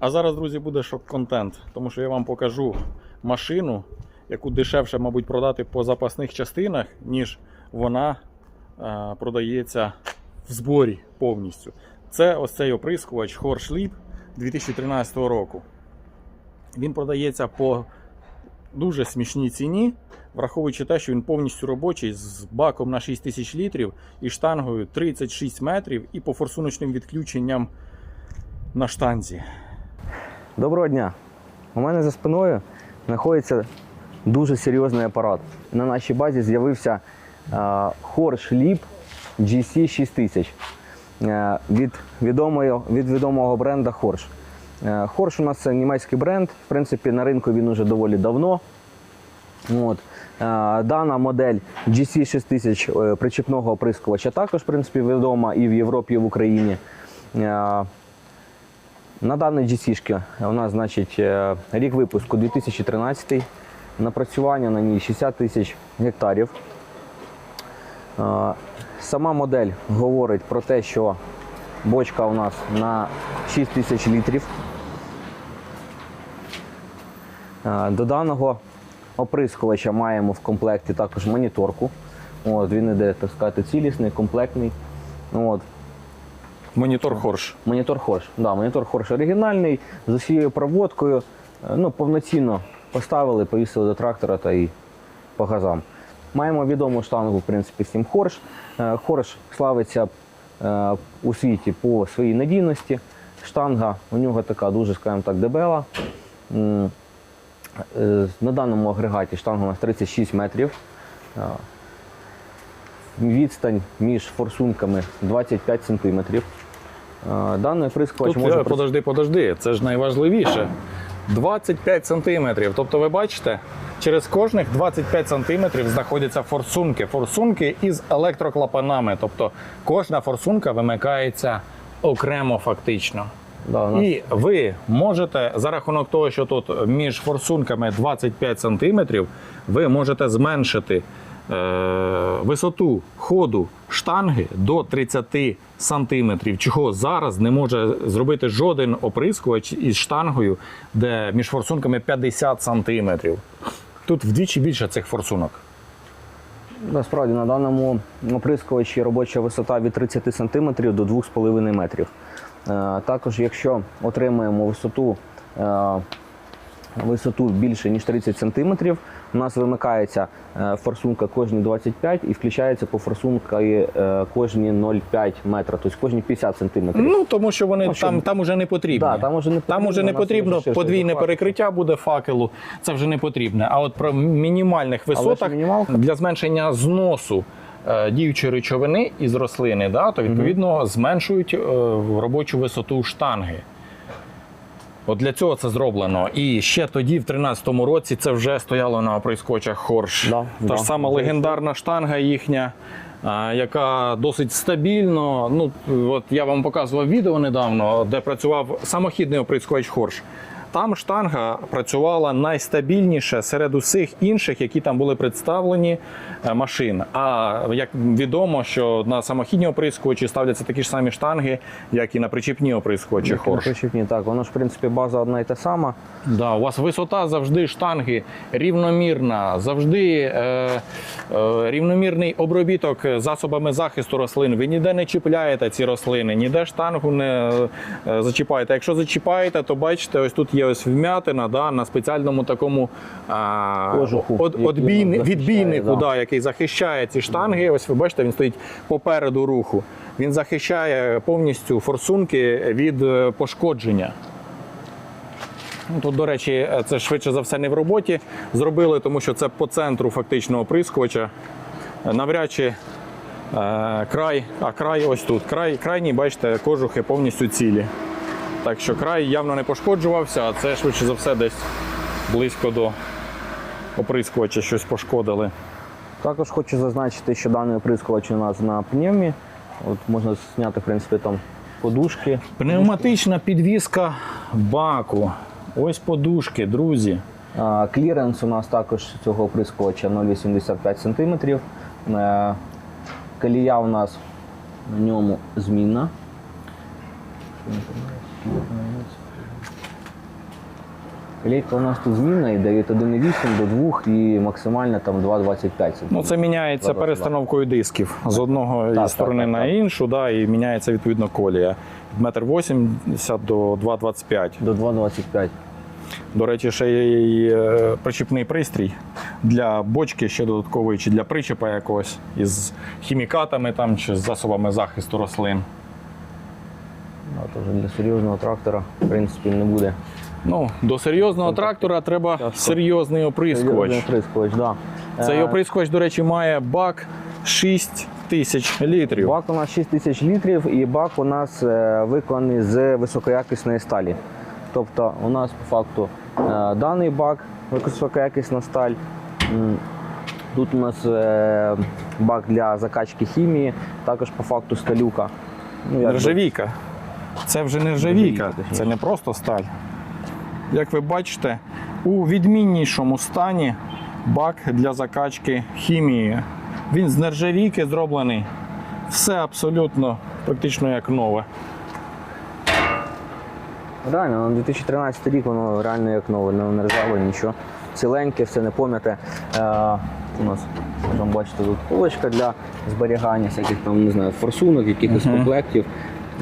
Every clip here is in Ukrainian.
А зараз, друзі, буде шок-контент, тому що я вам покажу машину, яку дешевше, мабуть, продати по запасних частинах, ніж вона е, продається в зборі повністю. Це ось цей оприскувач Horschlip 2013 року. Він продається по дуже смішній ціні, враховуючи те, що він повністю робочий з баком на 6 тисяч літрів і штангою 36 метрів, і по форсуночним відключенням на штанзі. Доброго дня. У мене за спиною знаходиться дуже серйозний апарат. На нашій базі з'явився е, Horsch Lip GC 6000 е, від, відомого, від відомого бренда Horsch. Е, Horsch у нас це німецький бренд. В принципі, на ринку він уже доволі давно. От. Е, Дана модель GC 6000 е, причіпного оприскувача також в принципі, відома і в Європі, і в Україні. На даній GC у нас значить е, рік випуску 2013, напрацювання на ній 60 тисяч гектарів. Е, Сама модель говорить про те, що бочка у нас на 6 тисяч літрів. Е, До даного оприскувача маємо в комплекті також моніторку. От, він іде, так сказати, цілісний, комплектний. От. Монітор Хорш. Монітор Хорш. Да, монітор Хорш оригінальний, з усією проводкою. Е, Ну, повноцінно поставили, повісили до трактора та і по газам. Маємо відому штангу, в принципі, 7 Хорш. Е, Хорш славиться е, у світі по своїй надійності. Штанга у нього така дуже, скажімо так, дебела. На даному агрегаті штанга у нас 36 метрів. Відстань між форсунками 25 сантиметрів. Е, Даний оприскувач Тут, може е, подожди, подожди, це ж найважливіше. 25 сантиметрів. Тобто, ви бачите, через кожних 25 сантиметрів знаходяться форсунки. Форсунки із електроклапанами. Тобто кожна форсунка вимикається окремо фактично. Да, І ви можете за рахунок того, що тут між форсунками 25 сантиметрів, ви можете зменшити висоту ходу штанги до 30 сантиметрів, чого зараз не може зробити жоден оприскувач із штангою, де між форсунками 50 сантиметрів. Тут вдвічі більше цих форсунок. насправді на даному оприскувачі робоча висота від 30 см до 2,5 метрів. Е, Також, якщо отримаємо висоту, е, висоту більше ніж 30 см, у нас вимикається е, форсунка кожні 25 і включається по форсунка е, кожні 0,5 метра, тобто кожні 50 см. Ну тому що вони Ну, там, там уже не потрібні. Да, там уже не Там уже потрібно, не потрібно вже подвійне перекриття буде факелу. Це вже не потрібне. А от про мінімальних висотах для зменшення зносу. е, Діючої речовини із рослини, да, то відповідно зменшують робочу висоту штанги. От для цього це зроблено. І ще тоді, в 2013 році, це вже стояло на оприскочах Хорш. Да, Та да. ж сама легендарна штанга їхня, яка досить стабільно. Ну, от я вам показував відео недавно, де працював самохідний оприскувач Хорш. Там штанга працювала найстабільніше серед усіх інших, які там були представлені е, машин. А як відомо, що на самохідні оприскувачі ставляться такі ж самі штанги, як і на причіпні оприскувачі Хорш. Причіпні, так, воно ж в принципі база одна і та сама. Да, у вас висота завжди штанги рівномірна, завжди е, е, рівномірний обробіток засобами захисту рослин. Ви ніде не чіпляєте ці рослини, ніде штангу не е, зачіпаєте. Якщо зачіпаєте, то бачите, ось тут є ось вмятина да, на спеціальному такому а, Кожуху, от, який відбійнику, да. да, який захищає ці штанги. Ось ви бачите, він стоїть попереду руху. Він захищає повністю форсунки від е, пошкодження. Ну, Тут, до речі, це швидше за все не в роботі зробили, тому що це по центру фактично оприскувача. Навряд чи е, край, а край ось тут. Край, крайній, бачите, кожухи повністю цілі. Так що край явно не пошкоджувався, а це швидше за все десь близько до оприскувача щось пошкодили. Також хочу зазначити, що даний оприскувач у нас на пневмі. От можна зняти, в принципі, там подушки. Пневматична підвіска баку. Ось подушки, друзі. А, Кліренс у нас також цього оприскувача 0,85 см. Колія у нас на ньому змінна. Лейка у нас тут змінна йде від 1,8 до 2 і максимально там 2,25. Ну, це міняється 2,22. перестановкою дисків з одного Так, сторони так, так, на так. іншу, да, і міняється відповідно колія. Метр 80 до 2,25. До 2,25. До речі, ще є і е, причіпний пристрій для бочки ще додаткової, чи для причепа якогось із хімікатами там, чи з засобами захисту рослин. Да, то вже для серйозного трактора, в принципі, не буде. Ну, до серйозного трактора треба серйозний оприскувач. Серйозний оприскувач, да. Цей Е, оприскувач, до речі, має бак 6 тисяч літрів. Бак у нас 6 тисяч літрів і бак у нас е, виконаний з високоякісної сталі. Тобто у нас по факту е, даний бак високоякісна сталь. Тут у нас е, бак для закачки хімії, також по факту сталюка. Ну, Нержавійка. Це вже Нержавійка, точніше. це не просто сталь. Як ви бачите, у відміннішому стані бак для закачки хімії. Він з нержавійки зроблений. Все абсолютно практично як нове. Реально, на 2013 рік воно реально як нове, не не ржаве, нічого. Ціленьке, все не пом'яте. Е, у нас, можемо бачити, тут полочка для зберігання всяких там, не знаю, форсунок, якихось комплектів.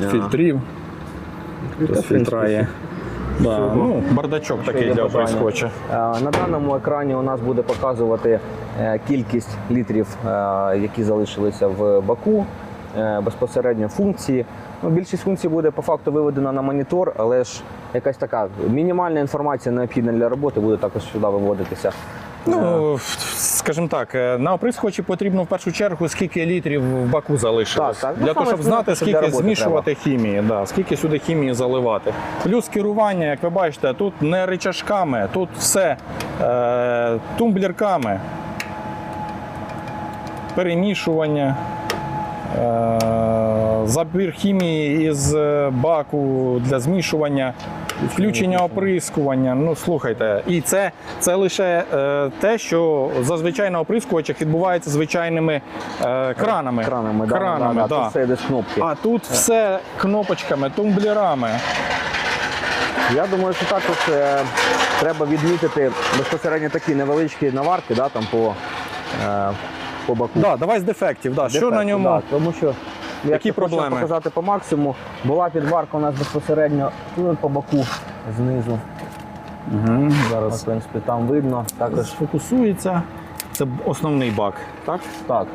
Е, Фільтрів. Принципі, фільтра є. Да, ну, бардачок такий для бажання. оприскувача. Е, На даному екрані у нас буде показувати е, кількість літрів, е, які залишилися в баку, е, безпосередньо функції. Ну, більшість функцій буде по факту виведена на монітор, але ж якась така мінімальна інформація необхідна для роботи буде також сюди виводитися. Е, Ну, скажімо так, е, на оприскувачі потрібно в першу чергу, скільки літрів в баку залишилось. Так, так. Ну, Для того, щоб знати, скільки змішувати хімії, да, скільки сюди хімії заливати. Плюс керування, як ви бачите, тут не рычажками, тут все е, тумблерками. Перемішування. Е, забір хімії із е, баку для змішування, включення оприскування. Ну слухайте, і це, це лише е, те, що зазвичай на оприскувачах відбувається звичайними е, кранами. Кранами, да, Кранами, да, да, да. Тут все йде з кнопки. А тут все кнопочками, тумблерами. Я думаю, що також е, треба відмітити безпосередньо такі невеличкі наварки да, там по, е, по баку. Да, давай з дефектів. Да. Що на ньому? да, тому що Які якщо хочемо показати по максимуму, була підварка у нас безпосередньо тут по боку знизу. Угу, зараз в принципі, там видно. Також сфокусується. Це основний бак, так? так.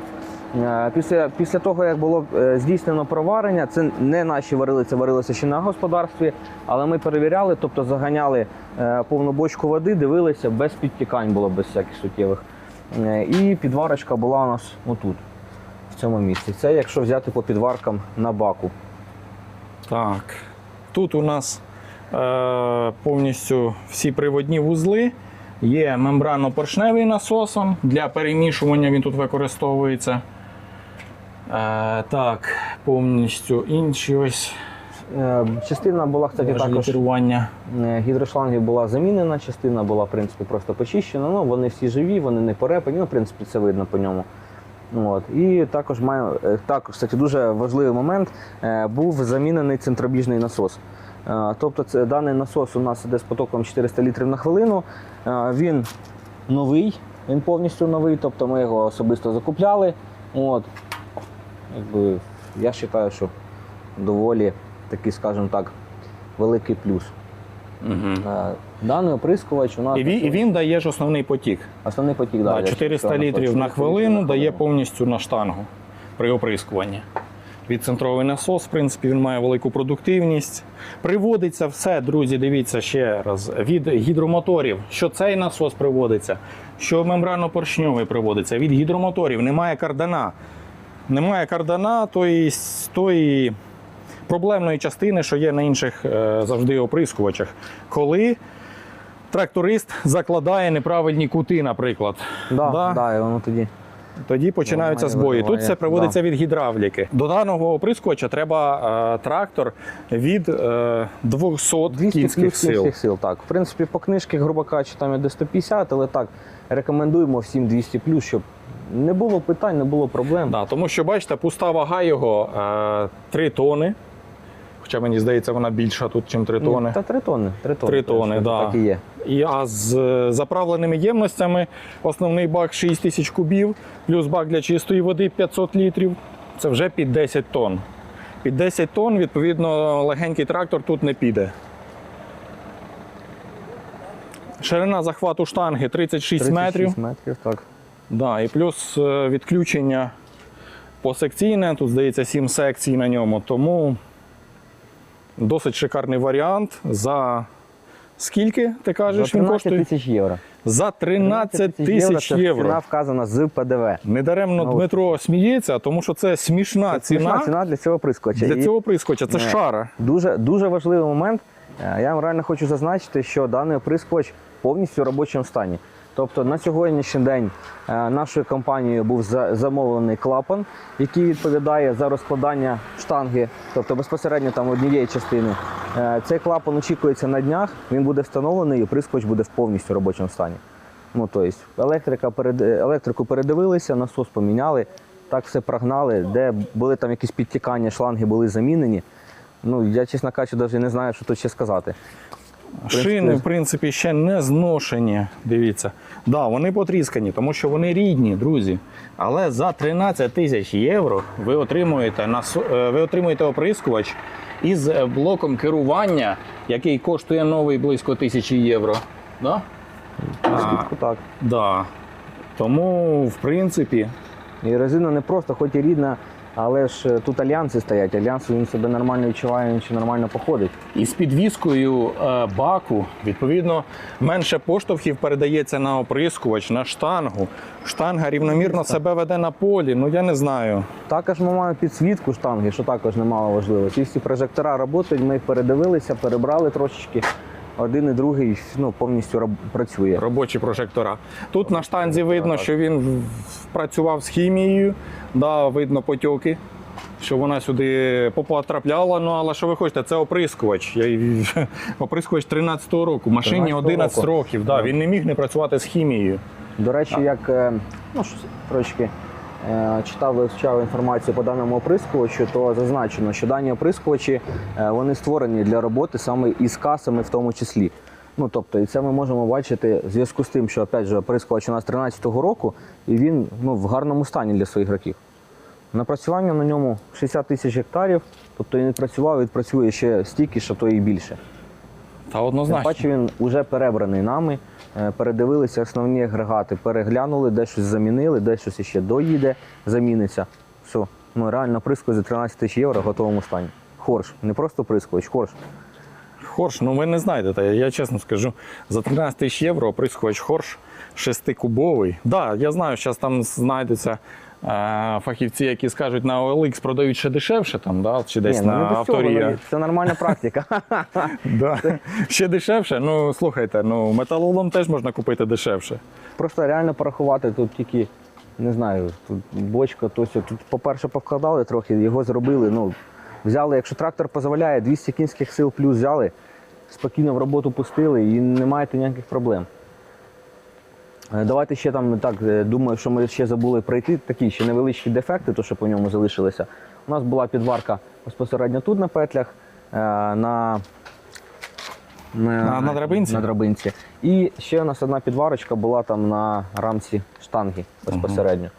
Е, Після, після того, як було е, здійснено проварення, це не наші варили, це варилося ще на господарстві, але ми перевіряли, тобто заганяли е, повну бочку води, дивилися, без підтікань було, без всяких суттєвих. І підварочка була у нас отут, в цьому місці. Це якщо взяти по підваркам на баку. Так. Тут у нас е, повністю всі приводні вузли. Є мембрано-поршневий насосом. Для перемішування він тут використовується. Е, так, повністю інші ось Е, Частина була, кстати, також е, гідрошлангів була замінена, частина була, в принципі, просто почищена. Ну, вони всі живі, вони не порепані, ну, в принципі, це видно по ньому. От. І також маю, е, також, кстати, дуже важливий момент, е, був замінений центробіжний насос. Е, Тобто це, даний насос у нас іде з потоком 400 літрів на хвилину. Він новий, він повністю новий, тобто ми його особисто закупляли. От. Якби, я вважаю, що доволі такий, скажімо так, великий плюс. Е, Даний оприскувач у нас І він, і він дає ж основний потік. основний потік Да, да, 400 літрів на хвилину на дає повністю на штангу при оприскуванні. Відцентровий насос, в принципі, він має велику продуктивність. Приводиться все, друзі, дивіться ще раз, від гідромоторів, що цей насос приводиться, що мембрано-поршньовий приводиться, від гідромоторів немає кардана. Немає кардана тої, тої проблемної частини, що є на інших е, завжди оприскувачах. Коли тракторист закладає неправильні кути, наприклад. Да, Да. да. і воно тоді. Тоді починаються збої. Тут це приводиться від гідравліки. До даного оприскувача треба е, трактор від е, 200, 200 кінських сил. сил. Так. В принципі, по книжці, грубо кажучи, там іде 150, але так, рекомендуємо всім 200 плюс, щоб не було питань, не було проблем. Да, тому що, бачите, пуста вага його е, 3 тони. Хоча мені здається, вона більша тут, ніж 3 Ні, тони. Та 3 тонни. 3 тонни. Три тонни, так. да. Так і є. І, а з е, заправленими ємностями основний бак 6 тисяч кубів, плюс бак для чистої води 500 літрів. Це вже під 10 тонн. Під 10 тонн, відповідно, легенький трактор тут не піде. Ширина захвату штанги 36 метрів. 36 метрів, так. Да, і плюс е, відключення посекційне, тут здається 7 секцій на ньому, тому досить шикарний варіант. За скільки ти кажеш, За 13 коштує? тисяч євро. За 13 тисяч євро. Ціна вказана з ПДВ. Недаремно Ну. Дмитро сміється, тому що це смішна ціна Смішна ціна для цього прискоча. для І цього прискоча. Це Не. шара. Дуже, дуже важливий момент. Е, Я вам реально хочу зазначити, що даний оприскувач повністю в робочому стані. Тобто на сьогоднішній день е, нашою компанією був замовлений клапан, який відповідає за розкладання штанги, тобто безпосередньо там однієї частини. Е, Цей клапан очікується на днях, він буде встановлений і прискоч буде в повністю робочому стані. Ну, тобто, електрика перед, електрику передивилися, насос поміняли, так все прогнали, де були там якісь підтікання, шланги були замінені. Ну, я, чесно кажучи, навіть не знаю, що тут ще сказати. Шини, в принципі, ще не зношені. Дивіться. Да, вони потріскані, тому що вони рідні, друзі. Але за 13 тисяч євро ви отримуєте насо- е, ви отримуєте оприскувач із е, блоком керування, який коштує новий близько тисячі євро. Да? На скидку так. Да. Тому, в принципі, І резина не просто, хоч і рідна, але ж е, тут альянси стоять. Альянс він себе нормально відчуває, він ще нормально походить. із підвіскою е, баку, відповідно, менше поштовхів передається на оприскувач, на штангу. Штанга рівномірно себе веде на полі. Ну я не знаю. Також ми маємо підсвітку штанги, що також немало важливо. Ці всі прожектора працюють, ми їх передивилися, перебрали трошечки. Один і другий ну, повністю раб- працює. Робочі прожектора. Тут на штанзі видно, що він працював з хімією, да, видно потьоки. Що вона сюди потрапляла, ну але що ви хочете, це оприскувач. Я, оприскувач 13-го року, машині 13-го 11 року. років. Да, він не міг не працювати з хімією. До речі, як е, ну, трошки читав, вивчав інформацію по даному оприскувачу, то зазначено, що дані оприскувачі е, вони створені для роботи саме із касами в тому числі. Ну, тобто, і це ми можемо бачити в зв'язку з тим, що опять же, оприскувач у нас 13-го року, і він ну, в гарному стані для своїх років. Напрацювання на ньому 60 тисяч гектарів, тобто він відпрацював, відпрацює ще стільки, що то і більше. Та однозначно. паче він вже перебраний нами. Е, Передивилися основні агрегати, переглянули, де замінили, де ще доїде, заміниться. Все. Ну реально прискоч за 13 тисяч євро в готовому стані. Хорш. Не просто прискоч, хорш. Хорш, ну ви не знайдете, я чесно скажу. За 13 тисяч євро оприскувач Хорш шестикубовий. Так, да, я знаю, зараз там знайдуться е, фахівці, які скажуть, на OLX продають ще дешевше, там, да, чи десь Ні, ну, на не до цього, навіть. Це нормальна практика. Да. Ще дешевше. Ну слухайте, ну металолом теж можна купити дешевше. Просто реально порахувати тут тільки, не знаю, тут бочка, то сьо. Тут, по-перше, повкладали трохи, його зробили. Ну, взяли, якщо трактор дозволяє, 200 кінських сил плюс взяли, спокійно в роботу пустили і не маєте ніяких проблем. Е, Давайте ще там так е, думаю, що ми ще забули пройти такі ще невеличкі дефекти, то що по ньому залишилися. У нас була підварка безпосередньо тут на петлях, е, на, На- на драбинці? На драбинці. І ще у нас одна підварочка була там на рамці штанги безпосередньо.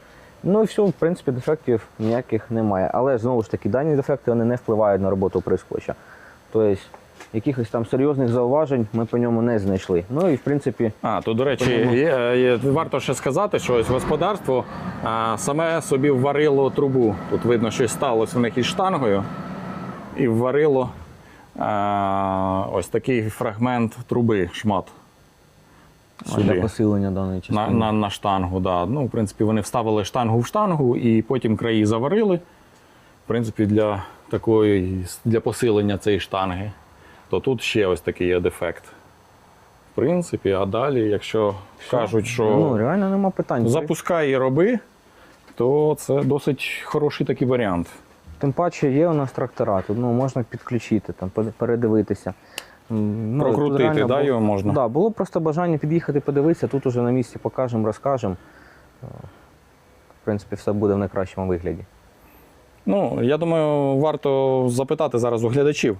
Ну і все, в принципі, дефектів ніяких немає. Але знову ж таки, дані дефекти вони не впливають на роботу прискоча. Тобто, якихось там серйозних зауважень ми по ньому не знайшли. Ну і в принципі, А, то, до речі, є, є, варто ще сказати, що ось господарство а, саме собі вварило трубу. Тут видно, щось сталося в них із штангою. І вварило а, ось такий фрагмент труби, шмат. для посилення даної частини. На, на, на штангу, да. Ну, в принципі, вони вставили штангу в штангу і потім краї заварили. В принципі, для такої для посилення цієї штанги. То тут ще ось такий є дефект. В принципі, а далі, якщо кажуть, що Ну, реально нема питань. запускай і роби, то це досить хороший такий варіант. Тим паче є у нас трактора, тут ну, можна підключити, там, передивитися. Ну, Прокрутити, реально да, було- його можна? Да, було просто бажання під'їхати, подивитися, тут уже на місці покажемо, розкажемо. Е, В принципі, все буде в найкращому вигляді. Ну, я думаю, варто запитати зараз у глядачів,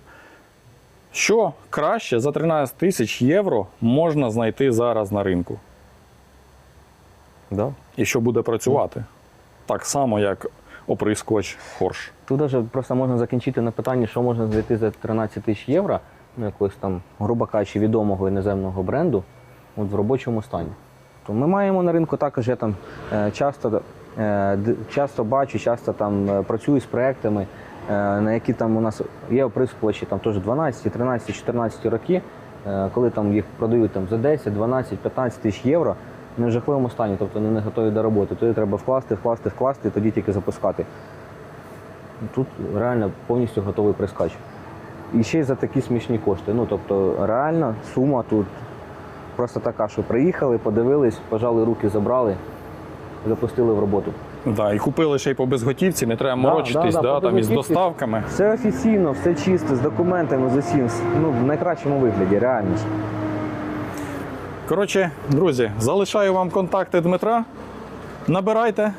що краще за 13 тисяч євро можна знайти зараз на ринку Да? і що буде працювати. Так само, як оприскувач Хорш. Тут даже просто можна закінчити на питанні, що можна знайти за 13 тисяч євро, ну якогось там, грубо кажучи, відомого іноземного бренду от в робочому стані. То ми маємо на ринку також, я там е, часто, е, часто бачу, часто там е, працюю з проектами, на які там у нас є оприскувачі там теж 12, 13, 14 роки, е, коли там їх продають там за 10, 12, 15 тисяч євро. Не в жахливому стані, тобто вони не готові до роботи. Туди треба вкласти, вкласти, вкласти, і тоді тільки запускати. Тут реально повністю готовий прискач. І ще й за такі смішні кошти. Ну, тобто, реально сума тут просто така, що приїхали, подивились, пожали руки, забрали, запустили в роботу. Да, і купили ще й по безготівці, не треба Да, морочитись да, да, да, там, із доставками. Все офіційно, все чисто, з документами, з усім. Ну, в найкращому вигляді, реально. ж. Коротше, друзі, залишаю вам контакти Дмитра. Набирайте,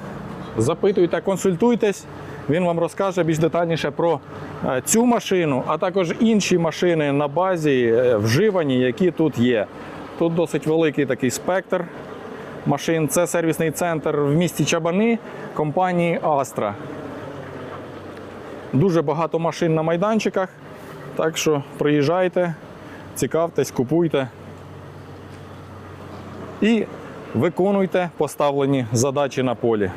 запитуйте, консультуйтесь. Він вам розкаже більш детальніше про е, цю машину, а також інші машини на базі е, вживані, які тут є. Тут досить великий такий спектр машин. Це сервісний центр в місті Чабани компанії Astra. Дуже багато машин на майданчиках. Так що приїжджайте, цікавтесь, купуйте і виконуйте поставлені задачі на полі.